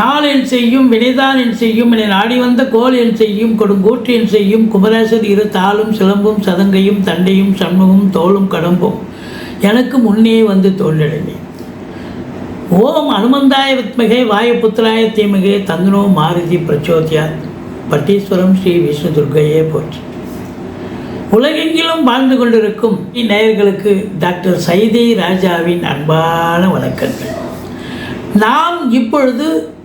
நாள் என் செய்யும் வினைதான் என் செய்யும் என நாடி வந்த கோல் என் செய்யும் கொடுங்கூற்று என் செய்யும் குமரேசர் இரு தாளும் சிலம்பும் சதங்கையும் தண்டையும் சண்முகம் தோளும் கடம்பும். எனக்கு முன்னே வந்து தோன்றினே ஓம் அனுமந்தாய வித்மகே வாயுபுத்திராய தீமகே தந்தனோ மாருதி பிரச்சோதியா. பட்டீஸ்வரம் ஸ்ரீ விஷ்ணு துர்கையே போற்றி. உலகெங்கிலும் வாழ்ந்து கொண்டிருக்கும் நேயர்களுக்கு டாக்டர் சைதை ராஜாவின் அன்பான வணக்கங்கள். நாம் இப்பொழுது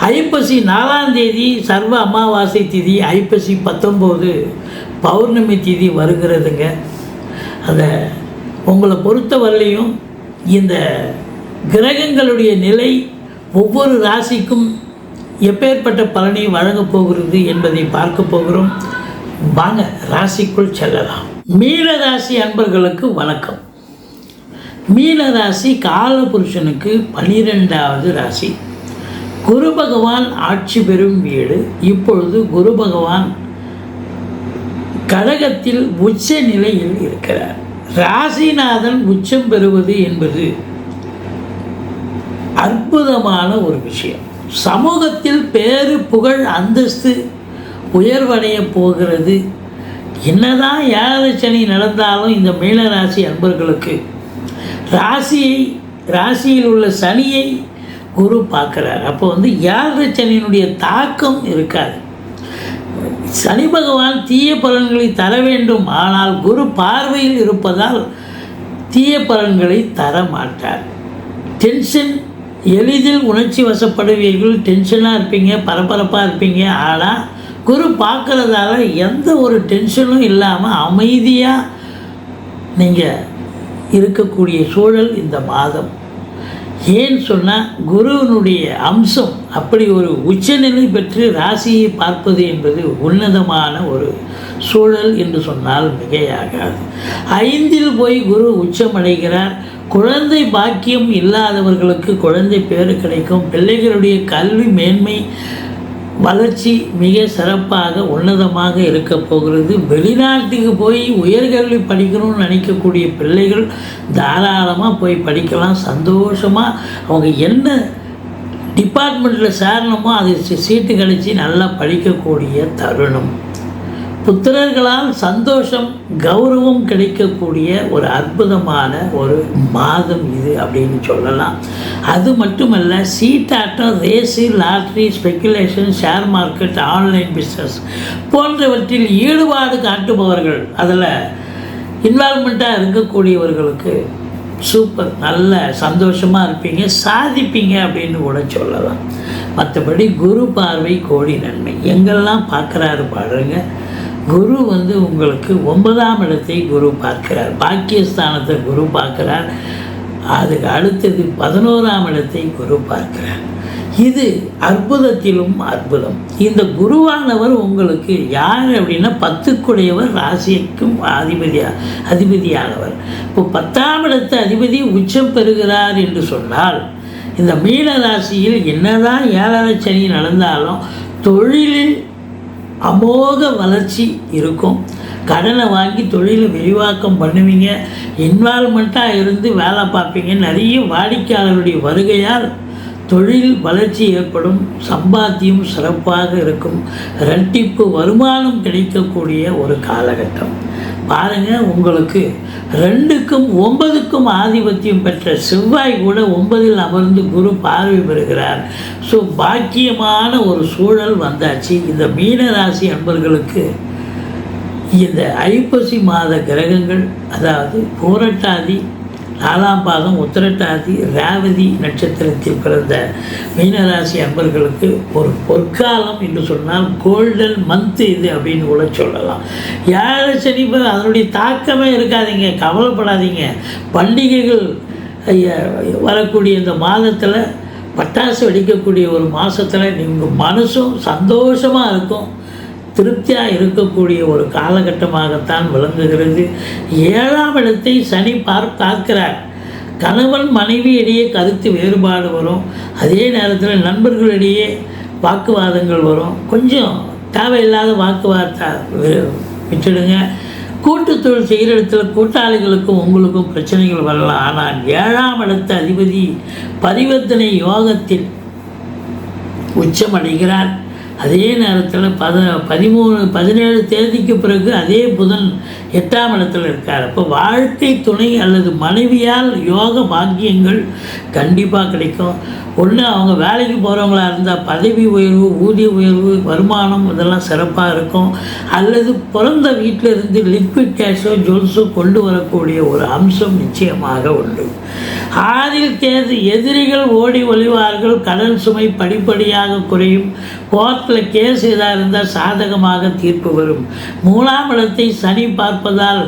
ஐப்பசி நாலாம் தேதி சர்வ அமாவாசை திதி ஐப்பசி பத்தொம்போது பௌர்ணமி திதி வருகிறதுங்க. அந்த உங்களை பொறுத்தவரையிலையும் இந்த கிரகங்களுடைய நிலை ஒவ்வொரு ராசிக்கும் எப்பேற்பட்ட பலனை வழங்கப் போகிறது என்பதை பார்க்க போகிறோம். வாங்க ராசிக்குள் செல்லலாம். மீன ராசி அன்பர்களுக்கு வணக்கம். மீன ராசி காலபுருஷனுக்கு பனிரெண்டாவது ராசி. குரு பகவான் ஆட்சி பெறும் வீடு. இப்பொழுது குரு பகவான் கடகத்தில் உச்ச நிலையில் இருக்கிறார். ராசிநாதன் உச்சம் பெறுவது என்பது அற்புதமான ஒரு விஷயம். சமூகத்தில் பேரு புகழ் அந்தஸ்து உயர்வடைய போகிறது. என்னதான் ஏழரை நடந்தாலும் இந்த மீனராசி அன்பர்களுக்கு ராசியை ராசியில் உள்ள சனியை குரு பார்க்குறார். அப்போ வந்து ஏழரை சனியினுடைய தாக்கம் இருக்காது. சனி பகவான் தீய பலன்களை தர வேண்டும். ஆனால் குரு பார்வையில் இருப்பதால் தீய பலன்களை தர மாட்டார். டென்ஷன் எளிதில் உணர்ச்சி வசப்படுவீர்கள். டென்ஷனாக இருப்பீங்க பரபரப்பாக இருப்பீங்க. ஆனால் குரு பார்க்குறதால எந்த ஒரு டென்ஷனும் இல்லாமல் அமைதியாக நீங்கள் இருக்கக்கூடிய சூழல் இந்த மாதம். ஏன்னு சொன்னால் குருவினுடைய அம்சம் அப்படி ஒரு உச்சநிலை பெற்று ராசியை பார்ப்பது என்பது உன்னதமான ஒரு சூழல் என்று சொன்னால் மிகையாகாது. ஐந்தில் போய் குரு உச்சமடைகிறார். குழந்தை பாக்கியம் இல்லாதவர்களுக்கு குழந்தை பேறு கிடைக்கும். பிள்ளைகளுடைய கல்வி மேன்மை வளர்ச்சி மிக சிறப்பாக உன்னதமாக இருக்க போகிறது. வெளிநாட்டுக்கு போய் உயர்கல்வி படிக்கணும்னு நினைக்கக்கூடிய பிள்ளைகள் தாராளமாக போய் படிக்கலாம். சந்தோஷமாக அவங்க என்ன டிபார்ட்மெண்ட்டில் சேரணுமோ அது சீ- சீட்டு கழித்து நல்லா படிக்கக்கூடிய தருணம். புத்திரர்களால் சந்தோஷம் கௌரவம் கிடைக்கக்கூடிய ஒரு அற்புதமான ஒரு மாதம் இது அப்படின்னு சொல்லலாம். அது மட்டுமல்ல சீட்டாட்டம் race lottery speculation share market online business போன்றவற்றில் ஈடுபாடு காட்டுபவர்கள் அதில் இன்வால்மெண்ட்டாக இருக்கக்கூடியவர்களுக்கு சூப்பர் நல்ல சந்தோஷமாக இருப்பீங்க சாதிப்பீங்க அப்படின்னு கூட சொல்லலாம். மற்றபடி குரு பார்வை கோடி நன்மை. எங்கெல்லாம் பார்க்குறாரு பாருங்கள் குரு வந்து உங்களுக்கு ஒன்பதாம் இடத்தை குரு பார்க்கிறார். பாக்கியஸ்தானத்தை குரு பார்க்கிறார். அதுக்கு அடுத்தது பதினோராம் இடத்தை குரு பார்க்கிறார். இது அற்புதத்திலும் அற்புதம். இந்த குருவானவர் உங்களுக்கு யார் அப்படின்னா பத்துக்குடையவர் ராசிக்கும் அதிபதியா அதிபதியானவர். இப்போ பத்தாம் இடத்து அதிபதி உச்சம் பெறுகிறார் என்று சொன்னால் இந்த மீன ராசியில் என்னதான் ஏழரை சனி நடந்தாலும் தொழிலில் அமோக வளர்ச்சி இருக்கும். கடனை வாங்கி தொழிலை விரிவாக்கம் பண்ணுவீங்க. இன்வால்மெண்ட்டாக இருந்து வேலை பார்ப்பீங்க. நிறைய வாடிக்கையாளருடைய வருகையால் தொழில் வளர்ச்சி ஏற்படும். சம்பாத்தியம் சிறப்பாக இருக்கும். இரட்டிப்பு வருமானம் கிடைக்கக்கூடிய ஒரு காலகட்டம். பாருங்கள் உங்களுக்கு ரெண்டுக்கும் ஒன்பதுக்கும் ஆதிபத்தியம் பெற்ற செவ்வாய் கூட ஒன்பதில் அமர்ந்து குரு பார்வை பெறுகிறார். ஸோ பாக்கியமான ஒரு சூழல் வந்தாச்சு. இந்த மீனராசி அன்பர்களுக்கு இந்த ஐப்பசி மாத கிரகங்கள் அதாவது பூரட்டாதி நாலாம் பாதம் உத்திரட்டாதி ரேவதி நட்சத்திரத்தில் பிறந்த மீனராசி அன்பர்களுக்கு ஒரு பொற்காலம் என்று சொன்னால் கோல்டன் மந்த் இது அப்படின்னு கூட சொல்லலாம். ஏழை சனி அதனுடைய தாக்கமே இருக்காதீங்க கவலைப்படாதீங்க. பண்டிகைகள் வரக்கூடிய இந்த மாதத்தில் பட்டாசு வெடிக்கக்கூடிய ஒரு மாதத்தில் நீங்கள் மனசும் சந்தோஷமாக இருக்கும். திருப்தியாக இருக்கக்கூடிய ஒரு காலகட்டமாகத்தான் விளங்குகிறது. ஏழாம் இடத்தை சனி பார் பார்க்கிறார். கணவன் மனைவி இடையே கருத்து வேறுபாடு வரும். அதே நேரத்தில் நண்பர்களிடையே வாக்குவாதங்கள் வரும். கொஞ்சம் தேவையில்லாத வாக்குவாதத்தை விட்டுடுங்க. கூட்டுத் தொழில் செய்கிற இடத்துல கூட்டாளிகளுக்கும் உங்களுக்கும் பிரச்சனைகள் வரலாம். ஆனால் ஏழாம் இடத்த அதிபதி பரிவர்த்தனை யோகத்தில் உச்சமடைகிறார் அதே நேரத்தில் பத பதிமூணு பதினேழு தேதிக்கு பிறகு அதே புதன் எட்டாம் இடத்துல இருக்கார். அப்போ வாழ்க்கை துணை அல்லது மனைவியால் யோக பாக்கியங்கள் கண்டிப்பாக கிடைக்கும். ஒன்று அவங்க வேலைக்கு போகிறவங்களா இருந்தால் பதவி உயர்வு ஊதிய உயர்வு வருமானம் இதெல்லாம் சிறப்பாக இருக்கும். அல்லது பிறந்த வீட்டில் இருந்து லிக்விட் கேஷோ ஜுவல்ஸோ கொண்டு வரக்கூடிய ஒரு அம்சம் நிச்சயமாக உண்டு. ஆறில் தேதி எதிரிகள் ஓடி ஒளிவார்கள். கடன் சுமை படிப்படியாக குறையும். கோர்ட்டில் கேஸ் இதாக இருந்தால் சாதகமாக தீர்ப்பு வரும். மூணாம் இடத்தை சனி பார்ப்பதால்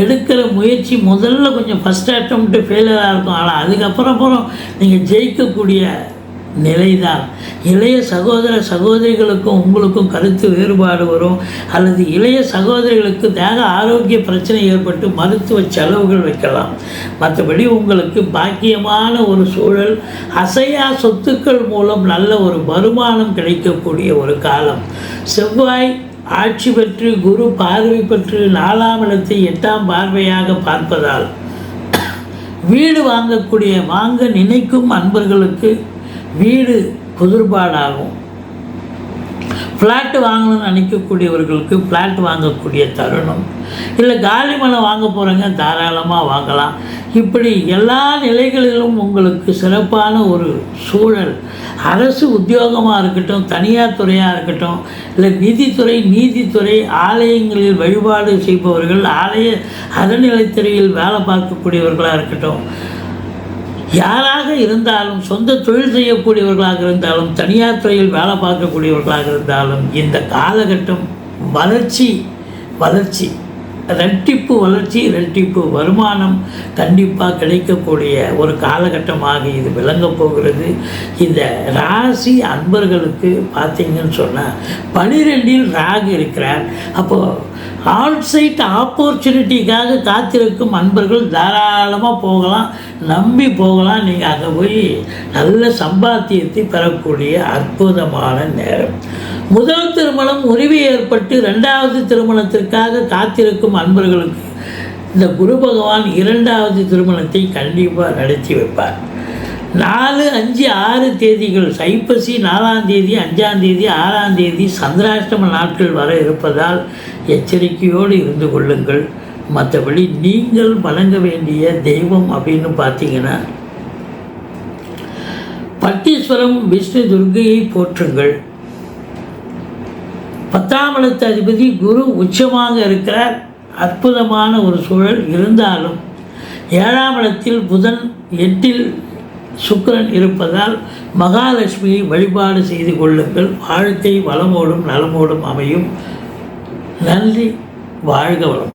எடுக்கிற முயற்சி முதல்ல கொஞ்சம் ஃபஸ்ட் அட்டம்ப்ட் ஃபெயிலியராக இருக்கும். ஆனால் அதுக்கப்புறம் அப்புறம் நீங்கள் ஜெயிக்கக்கூடிய நிலைதான். இளைய சகோதர சகோதரிகளுக்கும் உங்களுக்கும் கருத்து வேறுபாடு வரும். அல்லது இளைய சகோதரிகளுக்கு தேக ஆரோக்கிய பிரச்சனை ஏற்பட்டு மருத்துவ செலவுகள் வைக்கலாம். மற்றபடி உங்களுக்கு பாக்கியமான ஒரு சூழல் அசையா சொத்துக்கள் மூலம் நல்ல ஒரு வருமானம் கிடைக்கக்கூடிய ஒரு காலம். செவ்வாய் ஆட்சி பெற்று குரு பார்வை பெற்று நாலாம் இடத்தை எட்டாம் பார்வையாக பார்ப்பதால் வீடு வாங்கக்கூடிய வாங்க நினைக்கும் அன்பர்களுக்கு வீடு புதிர்பாடாகும் ஃப்ளாட்டு வாங்கணும்னு நினைக்கக்கூடியவர்களுக்கு ஃப்ளாட் வாங்கக்கூடிய தருணம். இல்லை காலி மனம் வாங்க போகிறவங்க தாராளமாக வாங்கலாம். இப்படி எல்லா நிலைகளிலும் உங்களுக்கு சிறப்பான ஒரு சூழல். அரசு உத்தியோகமாக இருக்கட்டும் தனியார் துறையாக இருக்கட்டும் இல்லை நிதித்துறை நீதித்துறை ஆலயங்களில் வழிபாடு செய்பவர்கள் ஆலய அறநிலைத்துறையில் வேலை பார்க்கக்கூடியவர்களாக இருக்கட்டும் யாராக இருந்தாலும் சொந்த தொழில் செய்யக்கூடியவர்களாக இருந்தாலும் தனியார் துறையில் வேலை பார்க்கக்கூடியவர்களாக இருந்தாலும் இந்த காலகட்டம் வளர்ச்சி வளர்ச்சி. ரெட்டிப்பு வளர்ச்சி ரெட்டிப்பு வருமானம் கண்டிப்பாக கிடைக்கக்கூடிய ஒரு காலகட்டமாக இது விளங்கப் போகிறது. இந்த ராசி அன்பர்களுக்கு பார்த்தீங்கன்னு சொன்னால் பனிரெண்டில் ராகு இருக்கிறார். அப்போது ஆல்சைட் ஆப்பர்ச்சுனிட்டிக்காக காத்திருக்கும் அன்பர்கள் தாராளமாக போகலாம் நம்பி போகலாம். நீங்கள் அங்கே போய் நல்ல சம்பாத்தியத்தை பெறக்கூடிய அற்புதமான நேரம். முதல் திருமணம் உரிமை ஏற்பட்டு ரெண்டாவது திருமணத்திற்காக காத்திருக்கும் அன்பர்களுக்கு இந்த குரு பகவான் இரண்டாவது திருமணத்தை கண்டிப்பாக நடத்தி வைப்பார். நாலு அஞ்சு ஆறு தேதிகள் சைப்பசி நாலாம் தேதி அஞ்சாம் தேதி ஆறாம் தேதி சந்திராஷ்டம நாட்கள் வர இருப்பதால் எச்சரிக்கையோடு இருந்து கொள்ளுங்கள். மற்றபடி நீங்கள் வணங்க வேண்டிய தெய்வம் அப்படின்னு பார்த்தீங்கன்னா பட்டீஸ்வரம் விஷ்ணு துர்கையை போற்றுங்கள். பத்தாம் இடத்து அதிபதி குரு உச்சமாக இருக்கிறார். அற்புதமான ஒரு சூழல் இருந்தாலும் ஏழாம் இடத்தில் புதன் எட்டில் சுக்கிரன் இருப்பதால் மகாலட்சுமியை வழிபாடு செய்து கொள்ளுங்கள். வாழ்க்கை வளமோடும் நலமோடும் அமையும். நன்றி. வாழ்க வளம்